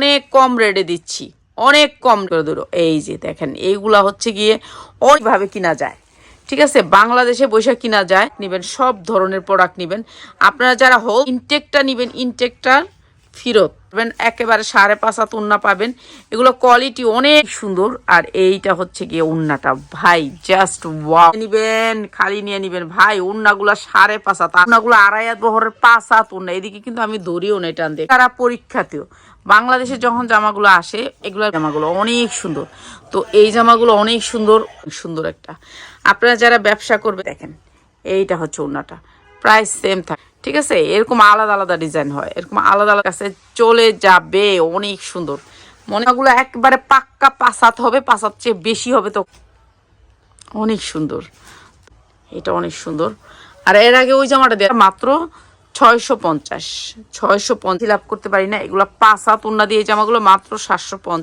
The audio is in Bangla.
অনেক কম রেটে দিচ্ছি। অনেক কম করে দিল। এই যে দেখেন, এইগুলা হচ্ছে গিয়ে অনেকভাবে কিনা যায়। ঠিক আছে? বাংলাদেশে বৈশাখ কিনা যায়, নেবেন, সব ধরনের প্রোডাক্ট নেবেন। আপনারা যারা হোল ইনটেকটা নেবেন ইনটেকটার ফেরত পাবেন, একেবারে সাড়ে পাঁচ হাত উন্না পাবেন। এগুলো কোয়ালিটি অনেক সুন্দর। আর এইটা হচ্ছে গিয়ে উন্নাটা। ভাই জাস্ট ওয়াও নিবেন, খালি নিয়ে নিবেন। ভাই, উন্নাগুলা সাড়ে পাঁচ হাত। উন্নাগুলো আড়াই হাত বহরের পাঁচ হাত উন্না। এদিকে কিন্তু আমি ধরিও না এটা আনতে তারা পরীক্ষাতেও, বাংলাদেশে যখন জামাগুলো আসে, এগুলো জামাগুলো অনেক সুন্দর। তো এই জামাগুলো অনেক সুন্দর সুন্দর একটা। আপনারা যারা ব্যবসা করবে, দেখেন, এইটা হচ্ছে ওড়নাটা প্রায় সেম থাকে। ঠিক আছে? এরকম আলাদা আলাদা ডিজাইন হয়। এরকম আলাদা আলাদা কাছে চলে যাবে, অনেক সুন্দর। মনে মনেগুলো একবারে পাক্কা পাসাত হবে পাসাত চেয়ে বেশি হবে তো। অনেক সুন্দর। এটা অনেক সুন্দর। আর এর আগে ওই জামাটা দেওয়া মাত্র ছয়শো পঞ্চাশ। ছয়শো পঞ্চাশ লাভ করতে পারি না। এগুলো পাঁচ হাত উন্না দিয়ে জামাগুলো মাত্র সাতশো পঞ্চাশ।